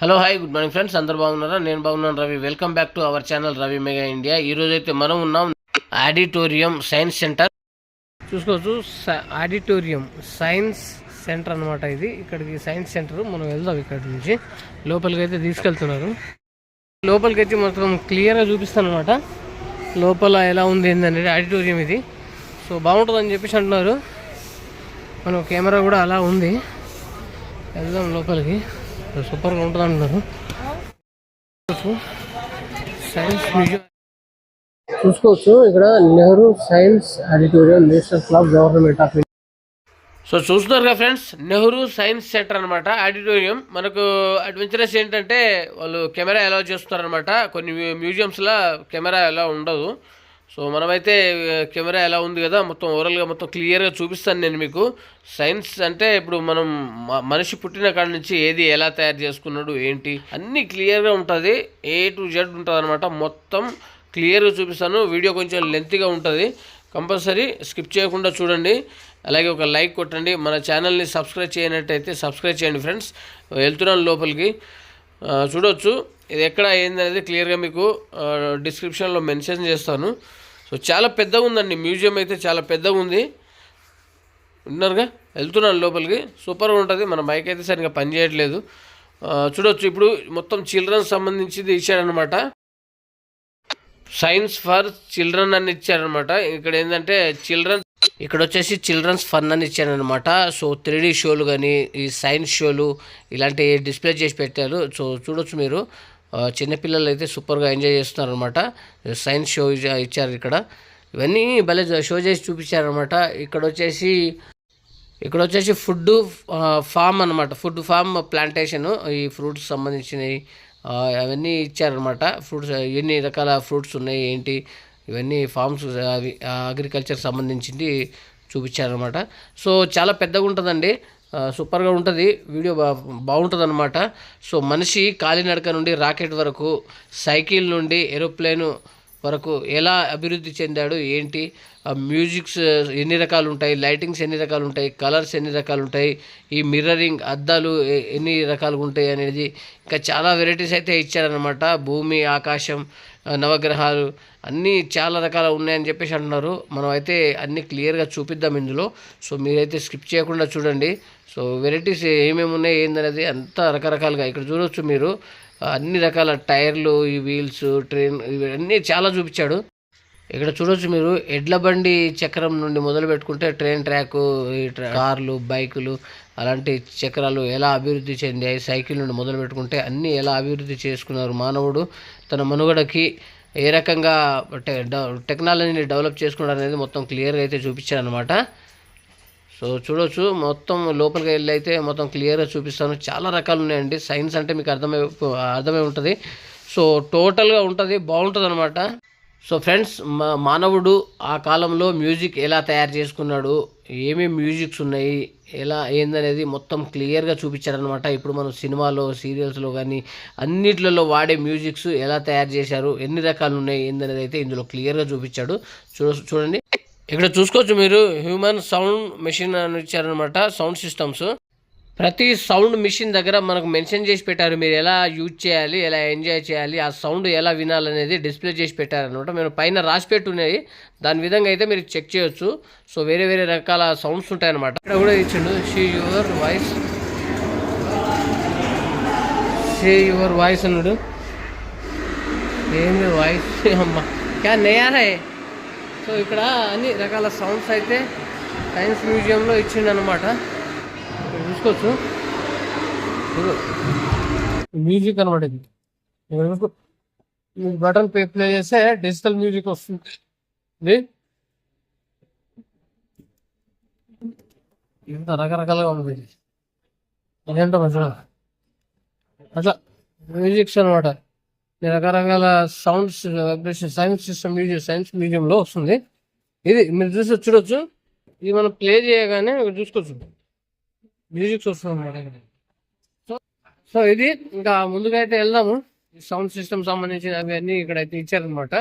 Hello hi good morning friends అందరు బాగున్నారా? నేను బాగున్నాను Ravi. Welcome back to our channel Ravi mega India ఈ రోజు అయితే మనం ఉన్నాం ఆడిటోరియం సైన్స్ సెంటర్. చూసుకోవచ్చు ఆడిటోరియం సైన్స్ సెంటర్ అన్నమాట ఇది. ఇక్కడికి సైన్స్ సెంటర్ మనం వెళ్దాం ఇక్కడ నుంచి. లోపలికి అయితే తీసుకెళ్తున్నారు. లోపలికి అయితే మొత్తం క్లియర్గా చూపిస్తాను అనమాట లోపల ఎలా ఉంది ఏంటనేది ఆడిటోరియం ఇది. సో బాగుంటుందని చెప్పేసి అంటున్నారు. మనం కెమెరా కూడా అలా ఉంది. వెళ్దాం లోపలికి. సూపర్గా ఉంటుంది అంటున్నారు సైన్స్ మ్యూజియం చూసుకోవచ్చు. ఇక్కడ Nehru science auditorium national club government of so చూస్తున్నారు కదా ఫ్రెండ్స్ నెహ్రూ సైన్స్ సెంటర్ అనమాట ఆడిటోరియం మనకు అడ్వెంచరస్ ఏంటంటే వాళ్ళు కెమెరా అలౌ చేస్తున్నారనమాట కొన్ని మ్యూజియంస్లో కెమెరా ఎలా ఉండదు. సో మనమైతే కెమెరా ఎలా ఉంది కదా మొత్తం ఓవరాల్గా మొత్తం క్లియర్గా చూపిస్తాను నేను మీకు. సైన్స్ అంటే ఇప్పుడు మనం మనిషి పుట్టిన కాడ నుంచి ఏది ఎలా తయారు చేసుకున్నాడు ఏంటి అన్నీ క్లియర్గా ఉంటుంది. ఏ టు జెడ్ ఉంటుంది అనమాట మొత్తం క్లియర్గా చూపిస్తాను. వీడియో కొంచెం లెంత్గా ఉంటుంది. కంపల్సరీ స్కిప్ చేయకుండా చూడండి. అలాగే ఒక లైక్ కొట్టండి. మన ఛానల్ని సబ్స్క్రైబ్ చేయనట్టయితే సబ్స్క్రైబ్ చేయండి ఫ్రెండ్స్ వెళ్తున్నాను లోపలికి. చూడవచ్చు చూడొచ్చు. ఇది ఎక్కడ ఏందనేది క్లియర్గా మీకు డిస్క్రిప్షన్లో మెన్షన్ చేస్తాను. సో చాలా పెద్దగా ఉందండి మ్యూజియం అయితే చాలా పెద్దగా ఉంది ఉన్నారుగా వెళ్తున్నాను లోపలికి. సూపర్గా ఉంటుంది. మన బైక్ అయితే సరిగ్గా పనిచేయట్లేదు. చూడవచ్చు ఇప్పుడు మొత్తం చిల్డ్రన్స్ సంబంధించింది ఇచ్చాడనమాట సైన్స్ ఫర్ చిల్డ్రన్ అని ఇచ్చారనమాట ఇక్కడ ఏంటంటే చిల్డ్రన్ ఇక్కడ వచ్చేసి చిల్డ్రన్స్ ఫన్ అని ఇచ్చాడనమాట సో త్రీడీ షోలు కానీ ఈ సైన్స్ షోలు ఇలాంటి డిస్ప్లే చేసి పెట్టారు. సో చూడొచ్చు మీరు. చిన్నపిల్లలు అయితే సూపర్గా ఎంజాయ్ చేస్తున్నారు అనమాట సైన్స్ షో ఇచ్చారు ఇక్కడ. ఇవన్నీ భలే షో చేసి చూపించారనమాట ఇక్కడ వచ్చేసి ఇక్కడ వచ్చేసి ఫుడ్ ఫామ్ అనమాట ఫుడ్ ఫామ్ ప్లాంటేషన్ ఈ ఫ్రూట్స్ సంబంధించినవి అవన్నీ ఇచ్చారనమాట ఫ్రూట్స్ ఎన్ని రకాల ఫ్రూట్స్ ఉన్నాయి ఏంటి ఇవన్నీ ఫార్మ్స్ అవి అగ్రికల్చర్ సంబంధించింది చూపించారనమాట సో చాలా పెద్దగా ఉంటుందండి సూపర్గా ఉంటుంది. వీడియో బా బాగుంటుంది అనమాట సో మనిషి కాలినడక నుండి రాకెట్ వరకు సైకిల్ నుండి ఏరోప్లేను వరకు ఎలా అభివృద్ధి చెందాడు ఏంటి? మ్యూజిక్స్ ఎన్ని రకాలు ఉంటాయి లైటింగ్స్ ఎన్ని రకాలు ఉంటాయి కలర్స్ ఎన్ని రకాలు ఉంటాయి ఈ మిర్రరింగ్ అద్దాలు ఎన్ని రకాలుగా ఉంటాయి అనేది ఇంకా చాలా వెరైటీస్ అయితే ఇచ్చారనమాట భూమి ఆకాశం నవగ్రహాలు అన్నీ చాలా రకాలు ఉన్నాయని చెప్పేసి అంటున్నారు. మనం అయితే అన్నీ క్లియర్గా చూపిద్దాం ఇందులో. సో మీరైతే స్కిప్ చేయకుండా చూడండి. సో వెరైటీస్ ఏమేమి ఉన్నాయి ఏందనేది అంతా రకరకాలుగా ఇక్కడ చూడొచ్చు మీరు. అన్ని రకాల టైర్లు ఈ వీల్స్ ట్రైన్ ఇవన్నీ చాలా చూపించాడు. ఇక్కడ చూడొచ్చు మీరు ఎడ్ల బండి చక్రం నుండి మొదలు పెట్టుకుంటే ట్రైన్ ట్రాక్ కార్లు బైకులు అలాంటి చక్రాలు ఎలా అభివృద్ధి చెందాయి సైకిల్ నుండి మొదలు పెట్టుకుంటే అన్నీ ఎలా అభివృద్ధి చేసుకున్నారు మానవుడు తన మనుగడకి ఏ రకంగా టె- టెక్నాలజీని డెవలప్ చేసుకున్నారు అనేది మొత్తం క్లియర్గా అయితే చూపించాను అనమాట సో చూడొచ్చు. మొత్తం లోపలికి వెళ్ళి అయితే మొత్తం క్లియర్గా చూపిస్తాను. చాలా రకాలు ఉన్నాయండి. సైన్స్ అంటే మీకు అర్థమై అర్థమై ఉంటుంది. సో టోటల్గా ఉంటుంది బాగుంటుంది అనమాట సో ఫ్రెండ్స్ మా మానవుడు ఆ కాలంలో మ్యూజిక్ ఎలా తయారు చేసుకున్నాడు ఏమేమి మ్యూజిక్స్ ఉన్నాయి ఎలా ఏందనేది మొత్తం క్లియర్గా చూపించారనమాట ఇప్పుడు మనం సినిమాలో సీరియల్స్లో కానీ అన్నిట్లలో వాడే మ్యూజిక్స్ ఎలా తయారు చేశారు ఎన్ని రకాలు ఉన్నాయి ఏందనేది అయితే ఇందులో క్లియర్గా చూపించాడు. చూడండి. ఇక్కడ చూసుకోవచ్చు మీరు హ్యూమన్ సౌండ్ మెషిన్ అని ఇచ్చారనమాట సౌండ్ సిస్టమ్స్ ప్రతి సౌండ్ మిషన్ దగ్గర మనకు మెన్షన్ చేసి పెట్టారు మీరు ఎలా యూజ్ చేయాలి ఎలా ఎంజాయ్ చేయాలి ఆ సౌండ్ ఎలా వినాలనేది డిస్ప్లే చేసి పెట్టారనమాట మేము పైన రాసి పెట్టున్నాయి దాని విధంగా అయితే మీరు చెక్ చేయొచ్చు. సో వేరే వేరే రకాల సౌండ్స్ ఉంటాయన్నమాట. ఇక్కడ కూడా ఇచ్చిండు see your voice see your voice అన్నాడు. ఏంది వాయిస్ అమ్మ. క్యా నయా సో ఇక్కడ అన్ని రకాల సౌండ్స్ అయితే సైన్స్ మ్యూజియంలో ఇచ్చిండనమాట చూసుకోవచ్చు. మ్యూజిక్ అనమాట ఇది. ఈ బటన్ పే ప్లే చేస్తే డిజిటల్ మ్యూజిక్ వస్తుంది. ఇది. ఇంత రకరకాలుగా ఉంది ఇదేంటో మంచిగా అట్లా. మ్యూజిక్స్ అనమాట రకరకాల sounds science system museum science మ్యూజియంలో వస్తుంది. ఇది మీరు చూసి చూడొచ్చు. ఇది మనం ప్లే చేయగానే చూసుకోవచ్చు. మ్యూజిక్స్ వస్తుంది అనమాట సో సో ఇది ఇంకా ముందుగా అయితే వెళ్దాము సౌండ్ సిస్టమ్ సంబంధించిన అవి అన్నీ ఇక్కడ అయితే ఇచ్చారనమాట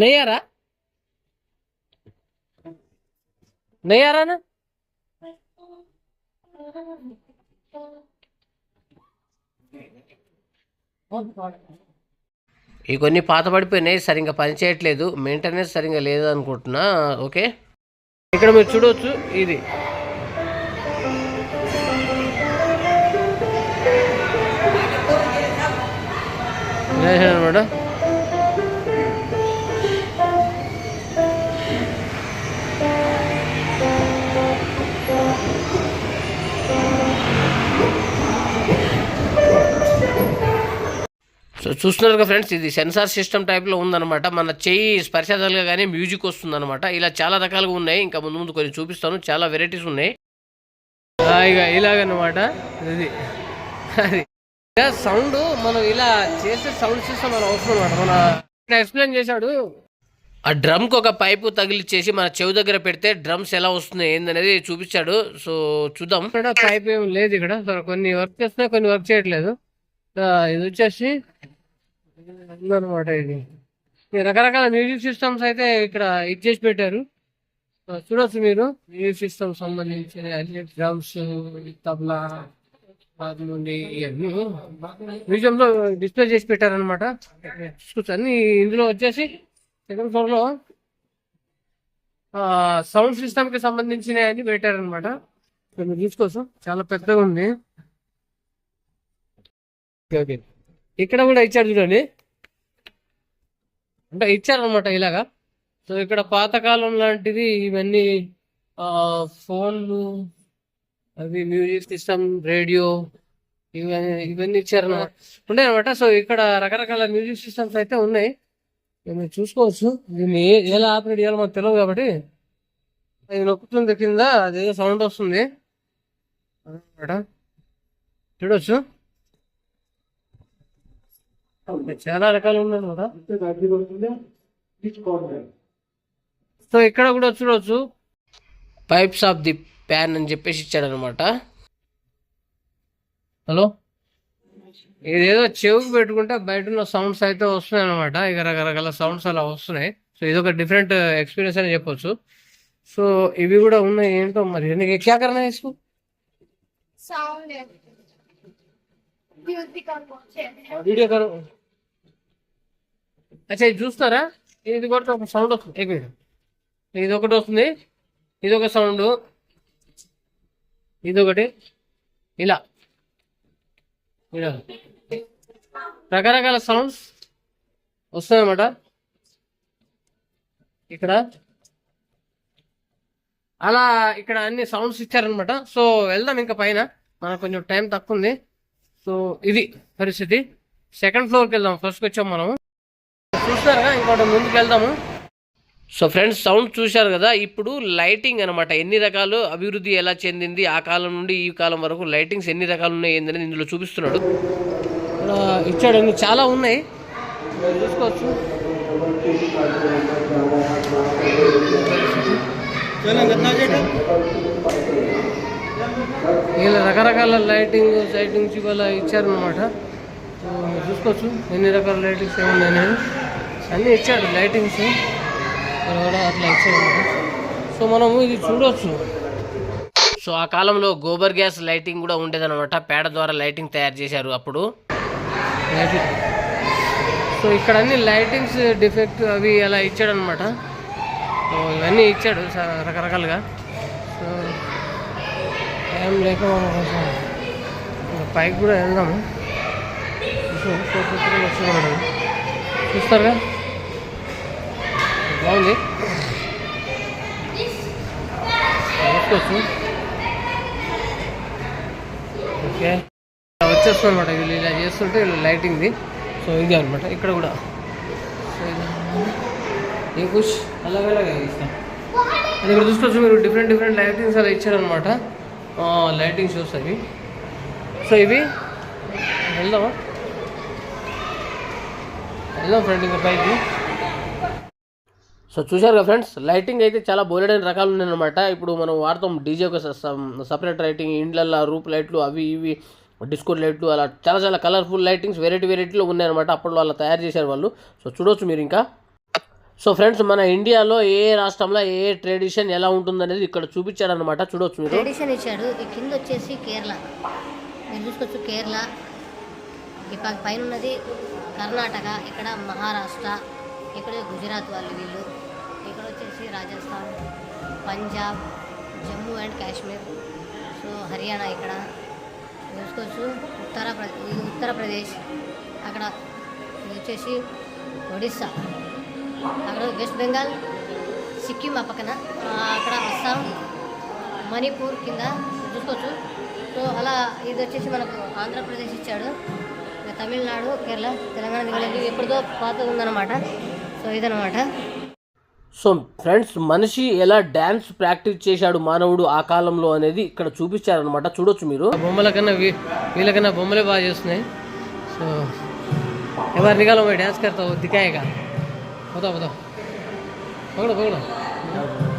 నయ్యారా? నయ్యారానా? ఈ కొన్ని పాత పడిపోయినాయి సరిగ్గా పనిచేయట్లేదు మెయింటెనెన్స్ సరిగ్గా లేదు అనుకుంటున్నా. ఓకే? ఇక్కడ మీరు చూడవచ్చు ఇది. మేడం. సో చూస్తున్నారు కదా ఫ్రెండ్స్ ఇది సెన్సార్ సిస్టమ్ టైప్లో ఉందన్నమాట. మన చెయ్యి స్పర్శతలుగా కానీ మ్యూజిక్ వస్తుందన్నమాట. ఇలా చాలా రకాలుగా ఉన్నాయి. ఇంకా ముందు ముందు కొన్ని చూపిస్తాను. చాలా వెరైటీస్ ఉన్నాయి. ఇక ఇలాగన్నమాట. ఇది. అది. ఇలా సౌండ్ మనం ఇలా చేసే సౌండ్ సిస్టమ్ మన అవసరం అనమాట మన ఎక్స్ప్లెయిన్ చేశాడు. ఆ డ్రమ్కి ఒక పైపు తగిలిచ్చేసి మన చెవి దగ్గర పెడితే డ్రమ్స్ ఎలా వస్తున్నాయి ఏందనేది చూపించాడు సో చూద్దాం. ఇక్కడ పైప్ ఏం లేదు ఇక్కడ. కొన్ని వర్క్ చేస్తున్నాయి కొన్ని వర్క్ చేయట్లేదు. ఇది వచ్చేసి ఉందన్నమాట ఇది. రకరకాల మ్యూజిక్ సిస్టమ్స్ అయితే ఇక్కడ ఇది చేసి పెట్టారు. చూడొచ్చు మీరు. మ్యూజిక్ సిస్టమ్ సంబంధించి అన్ని డ్రమ్స్ తబలా నుండి ఇవన్నీ మ్యూజియం లో డిస్ప్లే చేసి పెట్టారనమాట అన్ని ఇందులో వచ్చేసి సెకండ్ ఫ్లోర్లో సౌండ్ సిస్టమ్కి సంబంధించిన అన్ని పెట్టారనమాట మీరు చూసుకోవచ్చు. చాలా పెద్దగా ఉంది. ఓకే. ఇక్కడ కూడా ఇచ్చారు చూడండి. అంటే ఇచ్చారనమాట ఇలాగా. సో ఇక్కడ పాతకాలం లాంటిది ఇవన్నీ ఫోన్లు అవి మ్యూజిక్ సిస్టమ్ రేడియో ఇవన్నీ ఇవన్నీ ఇచ్చారనమాట ఉన్నాయి అనమాట సో ఇక్కడ రకరకాల మ్యూజిక్ సిస్టమ్స్ అయితే ఉన్నాయి. మేము చూసుకోవచ్చు. దీన్ని ఏ- ఎలా ఆపరేట్ చేయాలో మాకు తెలియదు కాబట్టి. ఇది నొక్కుతుంది కింద అదేదో సౌండ్ వస్తుంది. అనమాట చూడవచ్చు చాలా రకాలు ఉన్నాయి అనమాట సో ఇక్కడ కూడా చూడొచ్చు. పైప్స్ ఆఫ్ ది ప్యాన్ అని చెప్పేసి ఇచ్చాడు అనమాట హలో? ఇదేదో చెవుకు పెట్టుకుంటే బయట ఉన్న సౌండ్స్ అయితే వస్తున్నాయి అనమాట ఇక రకరకాల సౌండ్స్ అలా వస్తున్నాయి. సో ఇదొక డిఫరెంట్ ఎక్స్పీరియన్స్ అని చెప్పొచ్చు. సో ఇవి కూడా ఉన్నాయి ఏంటో మరి? నీకు క్యా కరనా వీడియో కరో అచ్చా ఇది చూస్తారా? ఇది కూడా ఒక సౌండ్ వస్తుంది. ఏక్ మినిట్ ఇది ఒకటి వస్తుంది. ఇది ఒక సౌండ్ ఇది ఒకటి. ఇలా. ఇలా. రకరకాల సౌండ్స్ వస్తాయన్నమాట ఇక్కడ. అలా ఇక్కడ అన్ని సౌండ్స్ ఇచ్చారనమాట సో వెళ్దాం ఇంకా పైన. మనకు కొంచెం టైం తక్కువ ఉంది. సో ఇది పరిస్థితి. సెకండ్ ఫ్లోర్కి వెళ్దాం ఫస్ట్కి వచ్చాం మనం చూస్తారా ఇంకోటి ముందుకు వెళ్దాము. సో ఫ్రెండ్స్ సౌండ్ చూశారు కదా? ఇప్పుడు లైటింగ్ అనమాట ఎన్ని రకాలు అభివృద్ధి ఎలా చెందింది? ఆ కాలం నుండి ఈ కాలం వరకు లైటింగ్స్ ఎన్ని రకాలు ఉన్నాయి ఏందనేది ఇందులో చూపిస్తున్నాడు. ఇచ్చాడు చాలా ఉన్నాయి. చూసుకోవచ్చు. ఇలా రకరకాల లైటింగ్ సైటింగ్స్ ఇవాళ ఇచ్చారనమాట చూసుకోవచ్చు ఎన్ని రకాల లైటింగ్స్ ఏమున్నాయి అనేది. అన్నీ ఇచ్చాడు లైటింగ్స్ ఇక్కడ కూడా అట్లా ఇచ్చారు సో మనము ఇది చూడవచ్చు సో ఆ కాలంలో గోబర్ గ్యాస్ లైటింగ్ కూడా ఉండేదన్నమాట. పేడ ద్వారా లైటింగ్ తయారు చేశారు అప్పుడు. సో ఇక్కడ అన్ని లైటింగ్స్ డిఫెక్ట్ అవి అలా ఇచ్చాడనమాట ఇవన్నీ ఇచ్చాడు రకరకాలుగా. సో టైం లేక మనం కొంచెం పైకి కూడా వెళ్దాము వస్తున్నాడు చూస్తారుగా? బాగుంది. చూసుకోవచ్చు ఓకే. వచ్చేస్తుంది అనమాట వీళ్ళు ఇలా చేస్తుంటే వీళ్ళు లైటింగ్ది. సో ఇది అనమాట ఇక్కడ కూడా. సో ఇది. ఏ కుష్ అలాగే అలాగే ఇస్తాం. అది ఇక్కడ చూసుకోవచ్చు మీరు. డిఫరెంట్ డిఫరెంట్ లైటింగ్స్ అలా ఇచ్చారనమాట లైటింగ్ షోస్ అవి. సో ఇవి వెళ్దామా? వెళ్దాం ఫ్రెండ్ ఇంకా పైకి. సో చూశారు కదా ఫ్రెండ్స్ లైటింగ్ అయితే చాలా బోలెడైన రకాలు ఉన్నాయన్నమాట. ఇప్పుడు మనం వాడతాం డీజే ఒక సపరేట్ లైటింగ్ ఇండ్లల్లో రూప్ లైట్లు అవి ఇవి డిస్కో లైట్లు అలా చాలా చాలా కలర్ఫుల్ లైటింగ్స్ వెరైటీ వెరైటీలో ఉన్నాయన్నమాట. అప్పట్లో అలా తయారు చేశారు వాళ్ళు. సో చూడొచ్చు మీరు ఇంకా. సో ఫ్రెండ్స్ మన ఇండియాలో ఏ రాష్ట్రంలో ఏ ట్రెడిషన్ ఎలా ఉంటుందనేది ఇక్కడ చూపించాడనమాట చూడొచ్చు మీరు. ట్రెడిషన్ ఇచ్చాడు. ఈ కింద వచ్చేసి కేరళ. మీరు చూసుకోవచ్చు కేరళ. ఈ పైన ఉన్నది కర్ణాటక ఇక్కడ మహారాష్ట్ర ఇక్కడ గుజరాత్ వాళ్ళు వీళ్ళు. ఇక్కడ వచ్చేసి రాజస్థాన్ పంజాబ్ జమ్మూ అండ్ కాశ్మీర్. సో హర్యానా ఇక్కడ. చూసుకోవచ్చు. ఉత్తరప్రదేశ్ ఇది ఉత్తరప్రదేశ్. అక్కడ ఇది వచ్చేసి ఒడిస్సా. అక్కడ వెస్ట్ బెంగాల్ సిక్కిం ఆ పక్కన. అక్కడ అస్సాం మణిపూర్ కింద చూసుకోవచ్చు. సో అలా ఇది వచ్చేసి మనకు ఆంధ్రప్రదేశ్ ఇచ్చాడు. తమిళనాడు కేరళ తెలంగాణ దిగలేదు ఎప్పుడుదో పాతది ఉందన్నమాట. సో ఇదనమాట సో ఫ్రెండ్స్ మనిషి ఎలా డ్యాన్స్ ప్రాక్టీస్ చేశాడు మానవుడు ఆ కాలంలో అనేది ఇక్కడ చూపించారనమాట చూడొచ్చు మీరు. బొమ్మల కన్నా వీళ్ళకన్నా బొమ్మలే బాగా చేస్తున్నాయి. సో ఎవరు నిఘాలో డ్యాన్స్ కడతావు? దికాయగా? పోతా పోతా పగడు పగడు చూడొచ్చు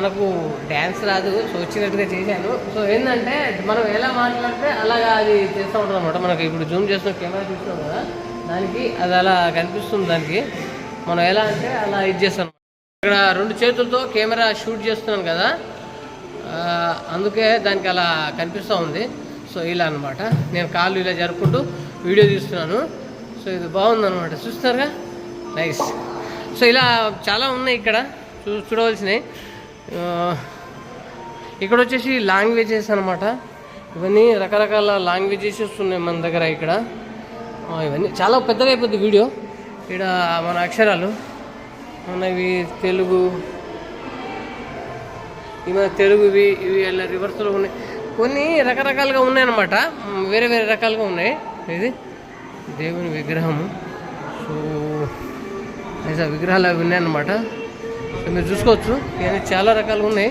మనకు డ్యాన్స్ రాదు సో వచ్చినట్టుగా చేశాను. సో ఏంటంటే మనం ఎలా మాట్లాడితే అలాగా అది చేస్తూ ఉంటుంది అనమాట మనకి ఇప్పుడు జూమ్ చేసిన కెమెరా చూస్తున్నాం కదా దానికి అది అలా కనిపిస్తుంది దానికి. మనం ఎలా అంటే అలా ఇది చేస్తాం ఇక్కడ రెండు చేతులతో కెమెరా షూట్ చేస్తున్నాను కదా అందుకే దానికి అలా కనిపిస్తూ ఉంది. సో ఇలా అన్నమాట. నేను కాళ్ళు ఇలా జరుపుకుంటూ వీడియో తీస్తున్నాను. సో ఇది బాగుందనమాట చూస్తున్నారుగా? నైస్. సో ఇలా చాలా ఉన్నాయి ఇక్కడ చూ చూడవలసినవి. ఇక్కడ వచ్చేసి లాంగ్వేజెస్ అనమాట ఇవన్నీ రకరకాల లాంగ్వేజెస్ ఉన్నాయి మన దగ్గర ఇక్కడ. ఇవన్నీ చాలా పెద్దగా అయిపోద్ది వీడియో. ఇక్కడ మన అక్షరాలు. మనవి తెలుగు. ఈ మన తెలుగువి ఇవి అలా రివర్స్లో ఉన్నాయి. కొన్ని రకరకాలుగా ఉన్నాయన్నమాట. వేరే వేరే రకాలుగా ఉన్నాయి. ఇది దేవుని విగ్రహము. సో విగ్రహాలు అవి ఉన్నాయన్నమాట. మీరు చూసుకోవచ్చు. ఇవన్నీ చాలా రకాలు ఉన్నాయి.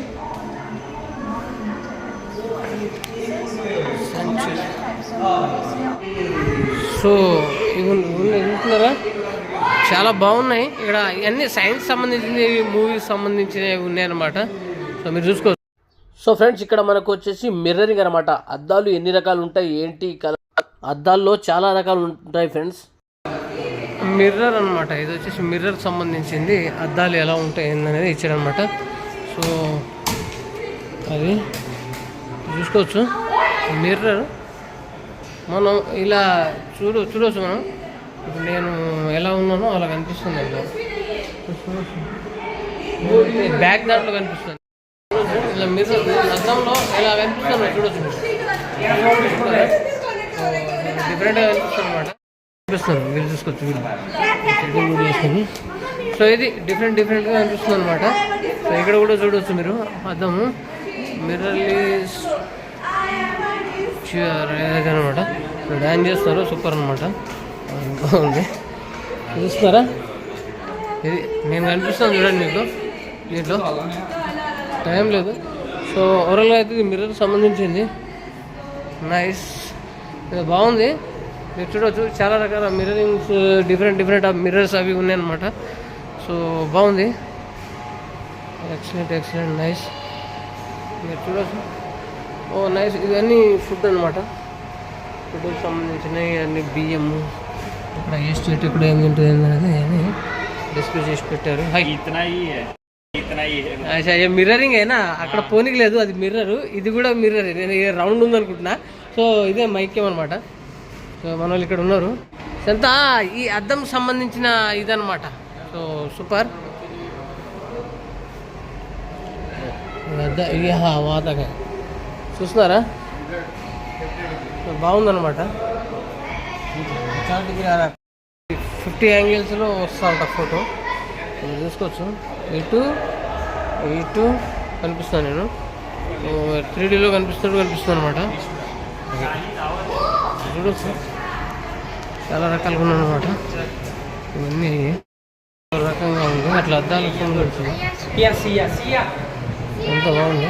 సో ఇవి చూస్తున్నారా? చాలా బాగున్నాయి. ఇక్కడ ఇవన్నీ సైన్స్ సంబంధించినవి మూవీస్ సంబంధించినవి ఉన్నాయన్నమాట. సో మీరు చూసుకోవచ్చు. సో ఫ్రెండ్స్ ఇక్కడ మనకు వచ్చేసి మిర్రరింగ్ అనమాట అద్దాలు ఎన్ని రకాలు ఉంటాయి? ఏంటి? కల అద్దాల్లో చాలా రకాలు ఉంటాయి ఫ్రెండ్స్ మిర్రర్ అన్నమాట. ఇది వచ్చేసి మిర్రర్ సంబంధించింది. అద్దాలు ఎలా ఉంటాయి అనేది ఇచ్చారనమాట సో అది చూసుకోవచ్చు. మిర్రర్ మనం ఇలా చూడు చూడవచ్చు మనం. ఇప్పుడు నేను ఎలా ఉన్నానో అలా కనిపిస్తుంది అండి. బ్యాక్ దాంట్లో కనిపిస్తుంది. ఇలా మిర్రర్ అద్దంలో ఇలా కనిపిస్తుంది. చూడొచ్చు డిఫరెంట్గా కనిపిస్తుంది అనమాట కనిపిస్తుంది మీరు చూసుకోవచ్చు వీళ్ళు చేసుకొని సో ఇది డిఫరెంట్ డిఫరెంట్గా అనిపిస్తుంది అనమాట సో ఇక్కడ కూడా చూడవచ్చు మీరు. అద్దము మిర్రర్ అనమాట డ్యాన్స్ చేస్తారు సూపర్ అనమాట బాగుంది చూస్తారా ఇది నేను కనిపిస్తాను చూడండి మీకు. దీంట్లో టైం లేదు. సో ఓవరాల్గా అయితే ఇది మిర్రర్ సంబంధించింది. నైస్ ఇది బాగుంది. మీరు చూడవచ్చు చాలా రకాల mirrorings different different of mirrors అవి ఉన్నాయన్నమాట. సో బాగుంది. ఎక్సలెంట్ ఎక్సలెంట్ నైస్ మీరు చూడవచ్చు ఓ నైస్ ఇవన్నీ ఫుడ్ అనమాట ఫుడ్ సంబంధించినవి అన్ని బియ్యము ఇక్కడ ఏ స్టేట్ ఇక్కడ ఏం తింటుంది అనేది అని డిస్ప్లే చేసి పెట్టారు. అచ్చా మిర్రరింగ్ అయినా అక్కడ పోనీకి లేదు అది మిర్రర్ ఇది కూడా మిర్రర్ నేను రౌండ్ ఉందనుకుంటున్నా. సో ఇదే మైక్యం అనమాట సో మన వాళ్ళు ఇక్కడ ఉన్నారు. ఎంత ఈ అద్దం సంబంధించిన ఇదనమాట సో సూపర్. వాతగా చూస్తున్నారా? బాగుందనమాట ఫిఫ్టీ యాంగిల్స్లో వస్తూ ఉంటా ఫోటో. చూసుకోవచ్చు. ఇటు ఇటు కనిపిస్తాను నేను. త్రీడీలో కనిపిస్తున్నట్టు కనిపిస్తుంది అనమాట చూడొచ్చు. చాలా రకాలుగా ఉన్నాయన్నమాట. ఇవన్నీ రకంగా ఉంది. అట్లా అద్దాలు ఎంత బాగుంది.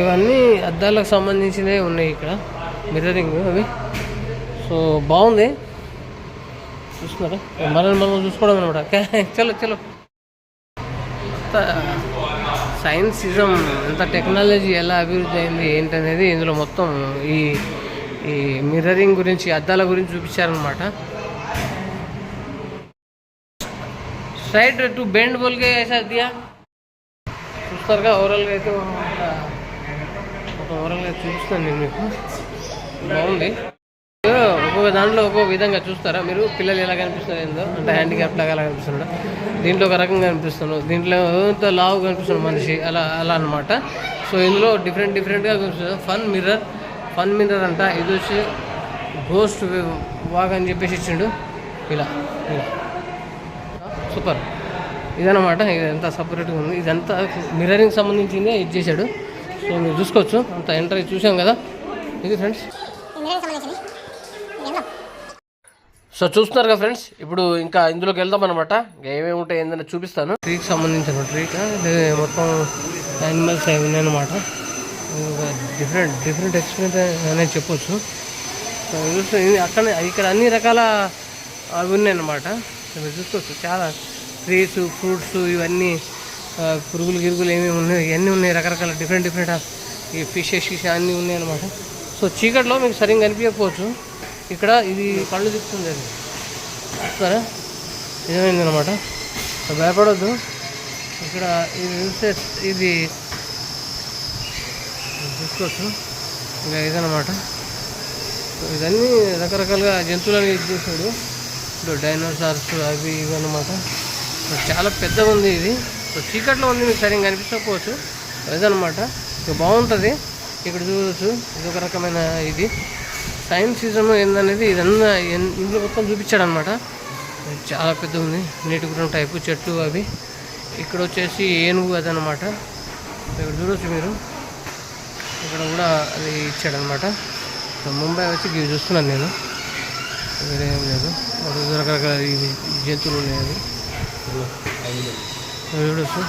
ఇవన్నీ అద్దాలకు సంబంధించినవి ఉన్నాయి ఇక్కడ. మిర్రరింగ్ అవి. సో బాగుంది. చూస్తున్నారా? మనల్ని మనం చూసుకోవడం అనమాట చలో చలో. సైన్సిజం ఎంత టెక్నాలజీ ఎలా అభివృద్ధి అయింది ఏంటనేది ఇందులో మొత్తం ఈ ఈ మిర్రరింగ్ గురించి అద్దాల గురించి చూపించారనమాట స్ట్రైట్ టు బెండ్ బోల్కే వేసేదిగా చూస్తారుగా ఓవరాల్గా అయితే ఒక ఓవరాల్గా చూపిస్తాను నేను మీకు. బాగుంది. ఒక్కొక్క దాంట్లో ఒక్కొక్క విధంగా చూస్తారా? మీరు పిల్లలు ఎలా కనిపిస్తారు ఏందో? అంటే హ్యాండిక్యాప్ లాగా ఎలా కనిపిస్తున్నాడు? దీంట్లో ఒక రకంగా కనిపిస్తున్నాడు. దీంట్లో ఎంత లావు కనిపిస్తున్నాడు మనిషి? అలా అలా అనమాట సో ఇందులో డిఫరెంట్ డిఫరెంట్గా కనిపిస్తుంది. ఫన్ మిర్రర్ ఫన్ మిర్రర్ అంట ఇది వచ్చి గోస్ట్ వాగ్ అని చెప్పేసి ఇచ్చిండు. ఇలా ఇలా. సూపర్. ఇదన్నమాట. ఇదంతా సపరేట్గా ఉంది. ఇదంతా మిర్రరింగ్ సంబంధించిందే ఇది చేశాడు. సో మీరు చూసుకోవచ్చు. అంత ఎంటర్ చూసాం కదా. ఇది ఫ్రెండ్స్ సో చూస్తున్నారు కదా ఫ్రెండ్స్ ఇప్పుడు ఇంకా ఇందులోకి వెళ్దాం అనమాట ఏమేమి ఉంటాయి ఏందని చూపిస్తాను. ట్రీకి సంబంధించిన ట్రీక్ మొత్తం యానిమల్స్ అవి ఉన్నాయన్నమాట. డిఫరెంట్ డిఫరెంట్ ఎక్స్పీరియన్స్ అనేది చెప్పొచ్చు. చూస్తే అక్కడ ఇక్కడ అన్ని రకాల అవి ఉన్నాయన్నమాట. మీరు చూసుకోవచ్చు చాలా ట్రీస్ ఫ్రూట్స్ ఇవన్నీ పురుగులు గిరుగులు ఏమేమి ఉన్నాయి ఇవన్నీ ఉన్నాయి రకరకాల డిఫరెంట్ డిఫరెంట్ ఈ ఫిషెస్ గిషెస్ అన్నీ ఉన్నాయన్నమాట. సో చీకట్లో మీకు సరిగ్గా కనిపించకపోవచ్చు. ఇక్కడ ఇది కళ్ళు తిప్పుతుంది అది. చూస్తారా నిజమైంది అనమాట భయపడొద్దు. ఇక్కడ ఇది చూస్తే ఇది చూసుకోవచ్చు ఇంకా ఇదనమాట సో ఇదన్నీ రకరకాలుగా జంతువులని ఇది చేశాడు. ఇప్పుడు డైనోసార్స్ అవి ఇవి అనమాట చాలా పెద్దగా ఉంది ఇది. సో చీకట్లో ఉంది మీకు సరిగ్గా అనిపించకపోవచ్చు ఇదనమాట ఇక బాగుంటుంది. ఇక్కడ చూడవచ్చు ఇది ఒక రకమైన ఇది. సైన్సిజం ఏందనేది ఇదంతా ఇందులో మొత్తం చూపించాడు అనమాట చాలా పెద్ద ఉంది నీటి గురం టైపు చెట్లు అవి. ఇక్కడ వచ్చేసి ఏనుగు అదనమాట ఇక్కడ చూడవచ్చు మీరు. ఇక్కడ కూడా అది ఇచ్చాడనమాట. సో ముంబై వచ్చి ఇవి చూస్తున్నాను నేను. వేరే ఏం లేదు. రకరకాల జంతువులు ఉన్నాయి అవి. చూడొచ్చు.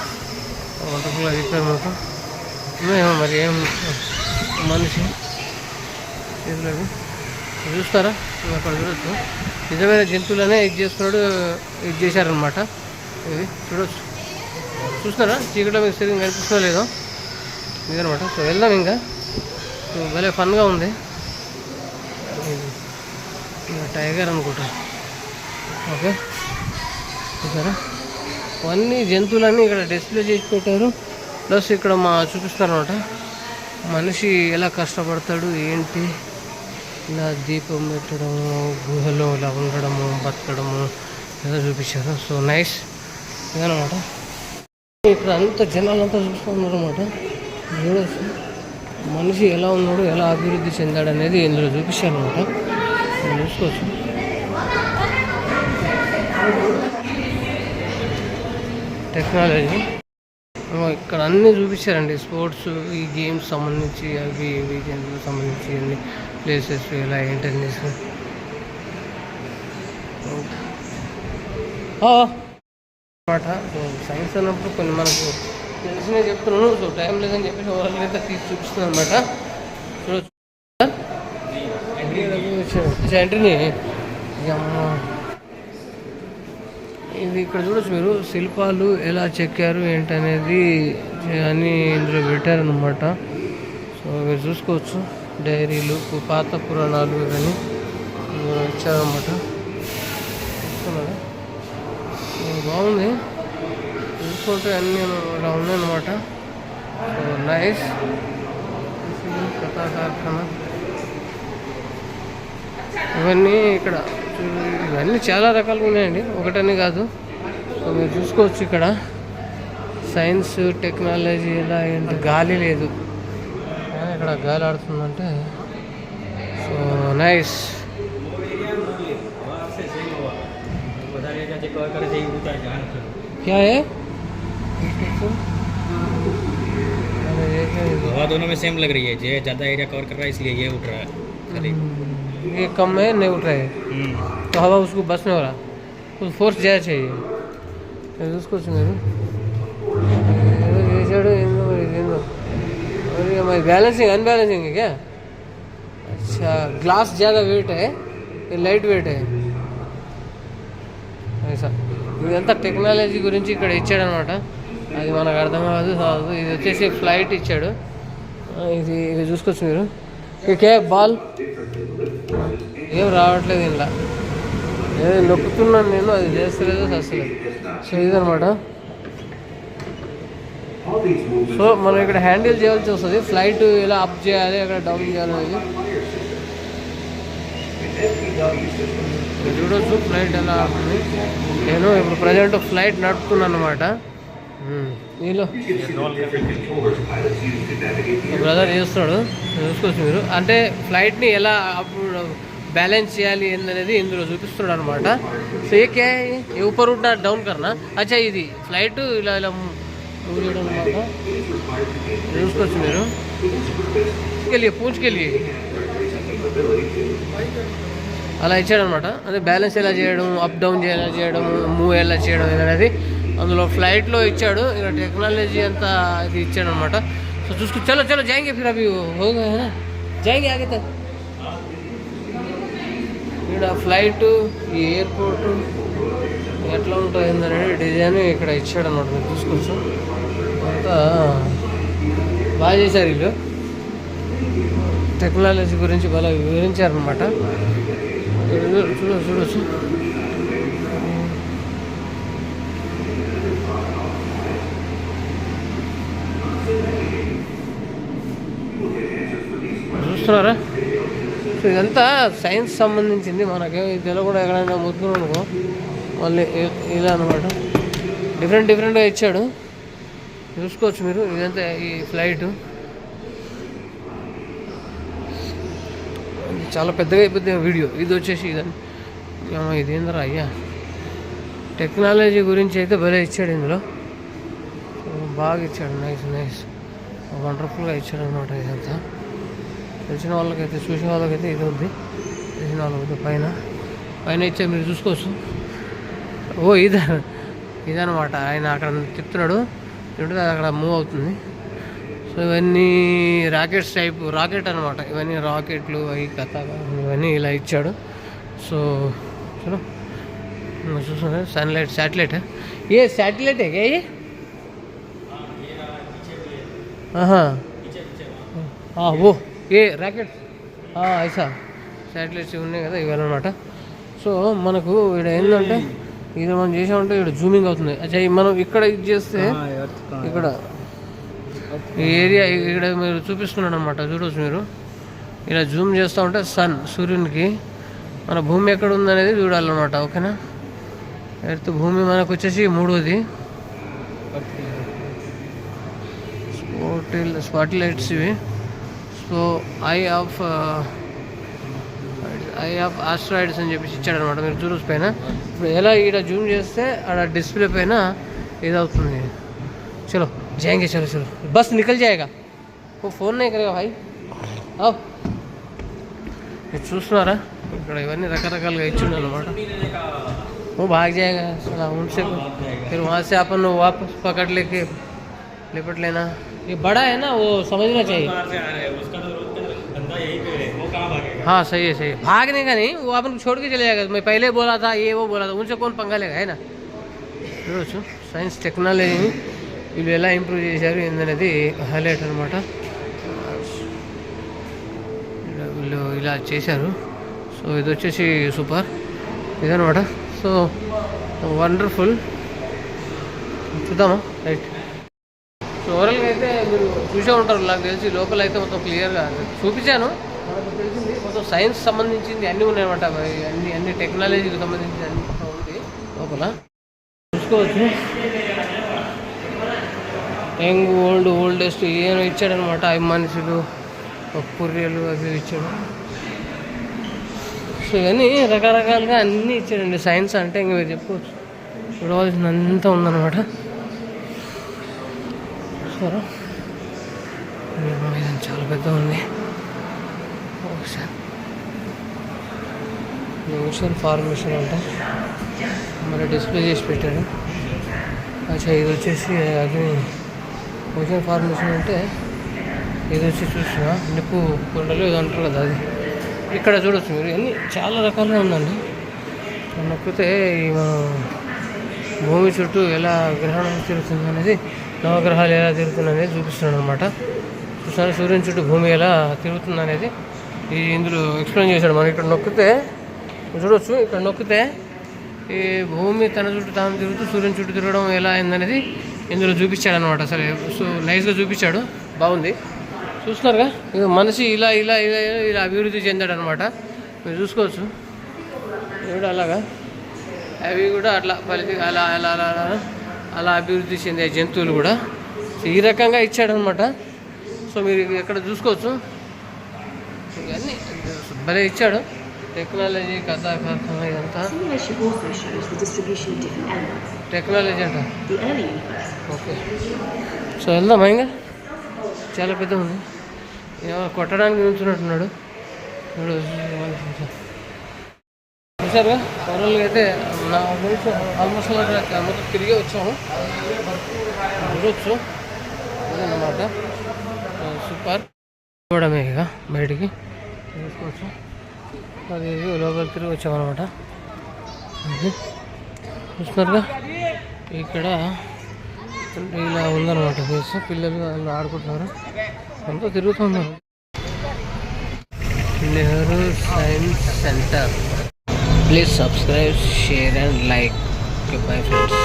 వంటకులు అది మాకు మొత్తం. మరి ఏం మనిషి. ఏం లేదు. చూస్తారా? అక్కడ చూడొచ్చు. నిజమైన జంతువులనే ఇది చేస్తున్నాడు ఇది చేశారనమాట. ఇది చూడొచ్చు. చూస్తున్నారా? చీకట్లో మీకు సరిగ్గా కనిపిస్తుందో లేదో? ఇదనమాట. సో వెళ్దాం ఇంకా. సో భలే ఫన్గా ఉంది. టైగర్ అనుకుంటా. ఓకే. చూసారా? అన్ని జంతువులన్నీ ఇక్కడ డిస్ప్లే చేసి పెట్టారు. ప్లస్ ఇక్కడ మా చూపిస్తారు అనమాట మనిషి ఎలా కష్టపడతాడు ఏంటి? ఇలా దీపం పెట్టడము గుహలో ఇలా ఉండడము బతకడము ఇలా చూపించారు. So nice. ఇదనమాట ఇక్కడ అంత జనాలంతా చూస్తున్నారు అనమాట చూడవచ్చు మనిషి ఎలా ఉన్నాడు ఎలా అభివృద్ధి చెందాడు అనేది ఇందులో చూపించారు అనమాట చూసుకోవచ్చు. టెక్నాలజీ. ఇక్కడ అన్నీ చూపించారండి. స్పోర్ట్స్ ఈ గేమ్స్ సంబంధించి అవి ఇవి సంబంధించి అన్ని ప్లేసెస్ ఎలా ఏంటనేసి. అనమాట సైన్స్ అన్నప్పుడు కొన్ని మనకు తెలిసినే చెప్తున్నాను. సో టైం లేదని చెప్పేసి ఓవరాల్ అయితే తీసి చూపిస్తున్నాను అనమాట చూడొచ్చు ఎంట్రీని ఇది ఇక్కడ చూడొచ్చు మీరు. శిల్పాలు ఎలా చెక్కారు ఏంటనేది అని ఇందులో పెట్టారనమాట సో మీరు చూసుకోవచ్చు. డైరీలు పాత పురాణాలు ఇవన్నీ ఇచ్చారనమాట బాగుంది. ఫోటో అన్నీ ఇలా ఉన్నాయన్నమాట సో నైస్ కథాకార్ఖాన ఇవన్నీ ఇక్కడ ఇవన్నీ చాలా రకాలుగా ఉన్నాయండి ఒకటని కాదు సో మీరు చూసుకోవచ్చు ఇక్కడ సైన్స్ టెక్నాలజీ ఇలా ఏంటి గాలి లేదు ఇక్కడ గాలి ఆడుతుందంటే సో నైస్ क्या हवा दोनों में सेम लग रही है जो ज़्यादा एरिया कवर कर रहा है इसलिए ये उठ रहा है खाली ये कम है नहीं उठ रहा है हम्म। तो हवा उसको बस में हो रहा कुछ फोर्स जाना चाहिए ఇది చూసుకోవచ్చు మీరు ఏదో చేశాడు ఏందో మరి ఇదేందో మరి మరి బ్యాలెన్సింగ్ अनबैलेंसिंग है क्या अच्छा ग्लास ज़्यादा वेट है ये लाइट वेट है ऐसा ఇదంతా టెక్నాలజీ గురించి ఇక్కడ ఇచ్చాడనమాట అది మనకు అర్థం కాదు కాదు ఇది వచ్చేసి ఫ్లైట్ ఇచ్చాడు. ఇది ఇది చూసుకోవచ్చు మీరు. ఇకే బాల్. ఏం రావట్లేదు ఇలా ఏదో నొక్కుతున్నాను నేను అది చేస్తలేదు అసలు సో ఇదనమాట సో మనం ఇక్కడ హ్యాండిల్ చేయాల్సి వస్తుంది. ఫ్లైట్ ఇలా అప్ చేయాలి అక్కడ డౌన్ చేయాలి అనేది. చూడొచ్చు ఫ్లైట్ ఎలా ఆడుతుంది నేను ఇప్పుడు ప్రజెంట్ ఫ్లైట్ నడుపుతున్నాను అనమాట Hmm. బ్రదర్ చేస్తున్నాడు చూసుకోవచ్చు మీరు. అంటే ఫ్లైట్ని ఎలా అప్పుడు బ్యాలెన్స్ చేయాలి అనేది ఇందులో చూపిస్తున్నాడు అనమాట సో ఏ ఏ ఊపర్ ఉంటున్నా డౌన్ కన్నా అచ్చా ఇది ఫ్లైట్ ఇలా ఇలా అనమాట చూసుకోవచ్చు మీరు. పూజకెళ్ళి పూజకెళ్ళి అలా ఇచ్చాడనమాట అదే బ్యాలెన్స్ ఎలా చేయడం అప్ డౌన్ ఎలా చేయడం మూవ్ ఎలా చేయడం అనేది అందులో ఫ్లైట్లో ఇచ్చాడు. ఇక్కడ టెక్నాలజీ అంతా ఇది ఇచ్చాడు అనమాట సో చూసుకో చలో చలో జాయింగే ఫిర్ అవి హోగా హేనా జాయింగే ఆగే ఇక్కడ ఫ్లైట్ ఈ ఎయిర్పోర్ట్ ఎట్లా ఉంటుందనే డిజైన్ ఇక్కడ ఇచ్చాడు అనమాట మీరు చూసుకోవచ్చు అంతా బాగా చేశారు వీళ్ళు. టెక్నాలజీ గురించి బాగా వివరించారనమాట చూడొచ్చు చూడొచ్చు చూస్తున్నారా? సో ఇదంతా సైన్స్ సంబంధించింది. మనకి ఇదిలో కూడా ఎక్కడైనా ముద్దుకున్నాం అనుకో మళ్ళీ ఇలా అనమాట డిఫరెంట్ డిఫరెంట్గా ఇచ్చాడు. చూసుకోవచ్చు మీరు. ఇదంతా ఈ ఫ్లైట్ చాలా పెద్దగా అయిపోతుంది వీడియో ఇది వచ్చేసి ఇదని ఏమో అయ్యా. టెక్నాలజీ గురించి అయితే భలే ఇచ్చాడు ఇందులో. బాగా ఇచ్చాడు. నైస్ నైస్ వండర్ఫుల్గా ఇచ్చాడు అనమాట ఇదంతా. తెలిసిన వాళ్ళకైతే చూసిన వాళ్ళకైతే ఇది ఉంది. తెలిసిన వాళ్ళకైతే పైన. పైన ఇచ్చే మీరు చూసుకోవచ్చు. ఓ ఇద ఇదనమాట ఆయన అక్కడ తిప్పుతున్నాడు. తింటే అక్కడ మూవ్ అవుతుంది. సో ఇవన్నీ రాకెట్స్ టైప్ రాకెట్ అనమాట ఇవన్నీ రాకెట్లు అవి కథ ఇవన్నీ ఇలా ఇచ్చాడు. సో చూడు. చూస్తున్నా సన్లైట్ శాటిలైట్ ఏ శాటిలైట్ ఏ ఆహా. ఓ. ఏ ర్యాకెట్ ఐసా. శాటిలైట్స్ ఉన్నాయి కదా ఇవన్నమాట. సో మనకు ఇక్కడ ఏంటంటే ఇది మనం చేసామంటే ఇక్కడ జూమింగ్ అవుతుంది. అచ్చా మనం ఇక్కడ ఇది చేస్తే ఇక్కడ ఈ ఏరియా ఇక్కడ మీరు చూపిస్తున్నాడు అనమాట చూడవచ్చు మీరు. ఇలా జూమ్ చేస్తూ ఉంటే సన్ సూర్యునికి. మన భూమి ఎక్కడ ఉందనేది చూడాలన్నమాట ఓకేనా? ఎర్త్ భూమి మనకు వచ్చేసి మూడోది. స్పాటిల్ స్పాటిలైట్స్ ఇవి. so eye of eye of asteroids అని చెప్పేసి ఇచ్చాడనమాట మీరు చూడొచ్చు పైన ఇప్పుడు ఎలా ఇక్కడ జూమ్ చేస్తే ఆడ డిస్ప్లే పైన ఇది అవుతుంది చలో జాయింగే చలో చలో బస్ నికల్ జాయేగా ఓ ఫోన్ నే కరేగా భాయ్ ఆవ్ మీరు చూస్తున్నారా ఇక్కడ ఇవన్నీ రకరకాలుగా ఇచ్చిండు అనమాట वो भाग जाएगा साला उनसे फिर वहाँ से अपन वापस पकड़ लेके लिपट लेना ये बड़ा है ना वो समझना चाहिए उसका तो रोज का धंधा यही पे है वो कहाँ भागेगा हाँ सही है सही है भागने का नहीं वो अपन को छोड़ के चले जाएगा मैं पहले बोला था ये वो बोला था उनसे कौन पंगा लेगा है ना చూడవచ్చు సైన్స్ టెక్నాలజీని వీళ్ళు ఎలా ఇంప్రూవ్ చేశారు ఏందనేది హైలైట్ అనమాట వీళ్ళు ఇలా చేశారు సో ఇది వచ్చేసి సూపర్ ఇదనమాట సో వండర్ఫుల్ చూద్దామా రైట్ సో ఓవరాల్గా అయితే మీరు చూసే ఉంటారు నాకు తెలిసి లోపల అయితే మొత్తం క్లియర్గా చూపించాను. మనకు తెలిసింది మొత్తం సైన్స్ సంబంధించింది అన్నీ ఉన్నాయన్నమాట అవి అన్ని అన్ని టెక్నాలజీకి సంబంధించి అన్ని ఉంది. లోపల. చూసుకోవచ్చు. యంగ్ ఓల్డ్ ఓల్డెస్ట్ ఏమో ఇచ్చాడనమాట అవి మనుషులు. పుర్రెలు అవి ఇచ్చాడు. సో ఇవన్నీ రకరకాలుగా అన్నీ ఇచ్చాడండి. సైన్స్ అంటే ఇంక మీరు చెప్పుకోవచ్చు. చూడవలసినంత ఉందన్నమాట. సరే ఇది చాలా పెద్ద ఉంది ఓషన్ ఓషన్ ఫార్మేషన్ అంట. మరి డిస్ప్లే చేసి పెట్టాడు అచ్చా ఇది వచ్చేసి అది ఓషన్ ఫార్మేషన్ అంటే ఇది వచ్చి చూసిన నిప్పు కొండలు ఇది అంటారు కదా అది. ఇక్కడ చూడొచ్చు మీరు. అన్ని చాలా రకాలుగా ఉందండి. నొక్కితే ఈ భూమి చుట్టూ ఎలా గ్రహణం తిరుగుతుంది అనేది నవగ్రహాలు ఎలా తిరుగుతున్నాయి అనేది చూపిస్తున్నాడు అనమాట చూసాను సూర్యుని చుట్టూ భూమి ఎలా తిరుగుతుంది అనేది ఈ ఇందులో ఎక్స్ప్లెయిన్ చేశాడు మనం ఇక్కడ నొక్కితే చూడొచ్చు ఇక్కడ నొక్కితే ఈ భూమి తన చుట్టూ తాను తిరుగుతూ సూర్యుని చుట్టూ తిరగడం ఎలా అయిందనేది ఇందులో చూపించాడు అనమాట సరే సో నైస్గా చూపించాడు. బాగుంది. చూస్తున్నారుగా? ఇక మనిషి ఇలా ఇలా ఇలా ఇలా అభివృద్ధి చెందాడు అనమాట మీరు చూసుకోవచ్చు. ఇవి కూడా అలాగా. అవి కూడా అట్లా పలికి అలా అలా అలా అలా. అలా అభివృద్ధి చెందే జంతువులు కూడా ఈ రకంగా ఇచ్చాడనమాట సో మీరు ఎక్కడ చూసుకోవచ్చు. ఇవన్నీ భలే ఇచ్చాడు. టెక్నాలజీ కథ కథ ఇదంతా. టెక్నాలజీ అంట? ఓకే సో వెళ్దామా ఇంకా? చాలా పెద్ద ఉంది కొట్టడానికి నిల్చున్నట్టున్నాడు చూసారుగా ఓవరాల్గా అయితే నా గురించి ఆల్మోస్ట్ మొత్తం తిరిగి వచ్చాము. చూడొచ్చు. అదన్నమాట సూపర్ చూడమే ఇక బయటికి. చూసుకోవచ్చు. అది లోపల తిరిగి వచ్చామన్నమాట. చూస్తున్నారుగా? ఇక్కడ ఇలా ఉందన్నమాట ఫేస్ పిల్లలు వాళ్ళు ఆడుకుంటున్నారు. అంతా తిరుగుతున్నారు Nehru science centre please subscribe share and like bye friends